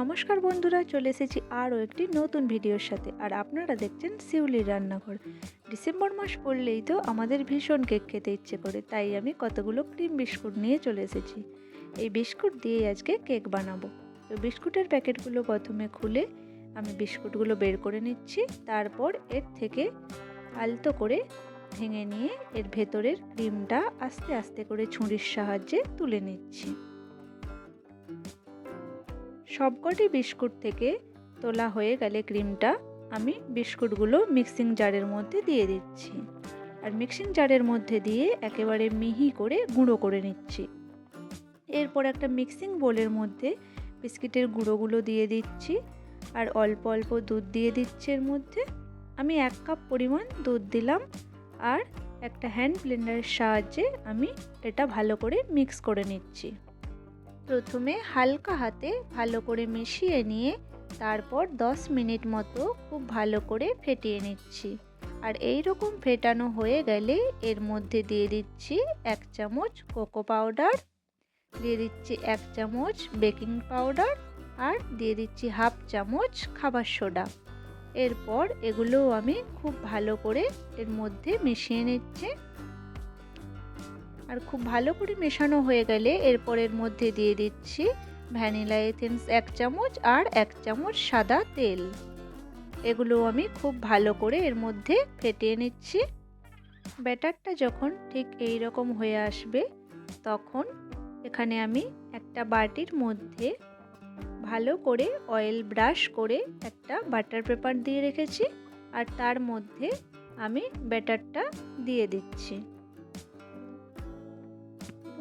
নমস্কার বন্ধুরা, চলে এসেছি আরও একটি নতুন ভিডিওর সাথে। আর আপনারা দেখছেন শিউলির রান্নাঘর। ডিসেম্বর মাস পড়লেই তো আমাদের ভীষণ কেক খেতে ইচ্ছে করে, তাই আমি কতগুলো ক্রিম বিস্কুট নিয়ে চলে এসেছি। এই বিস্কুট দিয়ে আজকে কেক বানাবো। তো বিস্কুটের প্যাকেটগুলো প্রথমে খুলে আমি বিস্কুটগুলো বের করে নিচ্ছি, তারপর এর থেকে আলতো করে ভেঙে নিয়ে এর ভেতরের ক্রিমটা আস্তে আস্তে করে ছুরির সাহায্যে তুলে নিচ্ছি। সবকটি বিস্কুট থেকে তোলা হয়ে গেলে ক্রিমটা আমি বিস্কুটগুলো মিক্সিং জারের মধ্যে দিয়ে দিচ্ছি। আর মিক্সিং জারের মধ্যে দিয়ে একেবারে মিহি করে গুঁড়ো করে নিচ্ছি। এরপর একটা মিক্সিং বোলের মধ্যে বিস্কিটের গুঁড়োগুলো দিয়ে দিচ্ছি। আর অল্প অল্প দুধ দিয়ে দিচ্ছি এর মধ্যে। আমি এক কাপ পরিমাণ দুধ দিলাম। আর একটা হ্যান্ড ব্লেন্ডারের সাহায্যে আমি এটা ভালো করে মিক্স করে নিচ্ছি। প্রথমে হালকা হাতে ভালো করে মিশিয়ে নিয়ে তারপর 10 মিনিট মতো খুব ভালো করে ফেটিয়ে নিচ্ছি। আর এই রকম ফেটানো হয়ে গেলে এর মধ্যে দিয়ে দিচ্ছি এক চামচ কোকো পাউডার, দিয়ে দিচ্ছি এক চামচ বেকিং পাউডার আর দিয়ে দিচ্ছি হাফ চামচ খাবার সোডা। এরপর এগুলোও আমি খুব ভালো করে এর মধ্যে মিশিয়ে নিচ্ছি। আর খুব ভালো করে মেশানো হয়ে গেলে এরপর এর মধ্যে দিয়ে দিচ্ছি ভ্যানিলা এথেন্স এক চামচ আর এক চামচ সাদা তেল। এগুলো আমি খুব ভালো করে এর মধ্যে ফেটিয়ে নিচ্ছি। ব্যাটারটা যখন ঠিক এই রকম হয়ে আসবে, তখন এখানে আমি একটা বাটির মধ্যে ভালো করে অয়েল ব্রাশ করে একটা বাটার পেপার দিয়ে রেখেছি আর তার মধ্যে আমি ব্যাটারটা দিয়ে দিচ্ছি।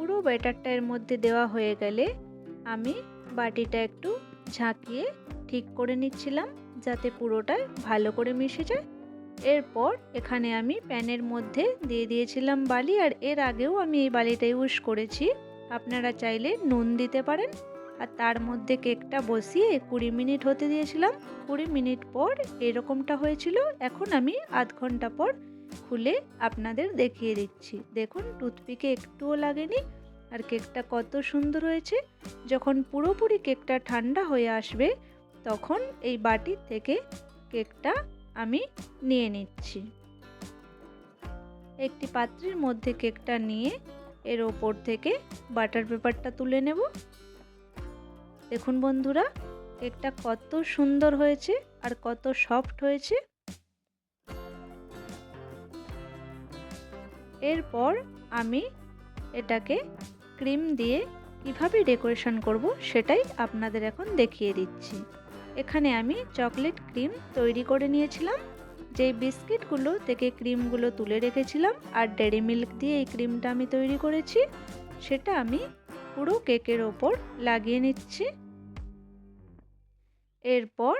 পুরো ব্যাটারটা এর মধ্যে দেওয়া হয়ে গেলে আমি বাটিটা একটু ঝাঁকিয়ে ঠিক করে নিচ্ছিলাম যাতে পুরোটা ভালো করে মিশে যায়। এরপর এখানে আমি প্যানের মধ্যে দিয়ে দিয়েছিলাম বালি আর এর আগেও আমি এই বালিটা ইউজ করেছি। আপনারা চাইলে নুন দিতে পারেন। আর তার মধ্যে কেকটা বসিয়ে কুড়ি মিনিট হতে দিয়েছিলাম। কুড়ি মিনিট পর এরকমটা হয়েছিল। এখন আমি আধ ঘণ্টা পর খুলে আপনাদের দেখিয়ে দিচ্ছি। দেখুন, টুথপিকে একটুও লাগেনি আর কেকটা কত সুন্দর হয়েছে। যখন পুরোপুরি কেকটা ঠান্ডা হয়ে আসবে, তখন এই বাটির থেকে কেকটা আমি নিয়ে নিচ্ছি। একটি পাত্রের মধ্যে কেকটা নিয়ে এর ওপর থেকে বাটার পেপারটা তুলে নেব। দেখুন বন্ধুরা, কেকটা কত সুন্দর হয়েছে আর কত সফট হয়েছে। এরপর আমি এটাকে ক্রিম দিয়ে কীভাবে ডেকোরেশন করব সেটাই আপনাদের এখন দেখিয়ে দিচ্ছি। এখানে আমি চকলেট ক্রিম তৈরি করে নিয়েছিলাম, যেই বিস্কিটগুলো থেকে ক্রিমগুলো তুলে রেখেছিলাম আর ডেরি মিল্ক দিয়ে এই ক্রিমটা আমি তৈরি করেছি, সেটা আমি পুরো কেকের ওপর লাগিয়ে নিচ্ছি। এরপর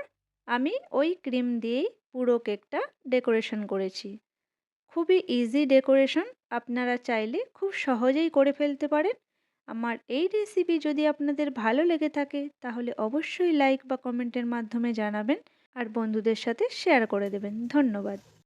আমি ওই ক্রিম দিয়েই পুরো কেকটা ডেকোরেশন করেছি। খুবই ইজি ডেকোরেশন আপনারা চাইলে খুব সহজেই করে ফেলতে পারেন। আমার এই রেসিপি যদি আপনাদের ভালো লেগে থাকে, তাহলে অবশ্যই লাইক বা কমেন্টের মাধ্যমে জানাবেন। আর বন্ধুদের সাথে শেয়ার করে দেবেন। ধন্যবাদ।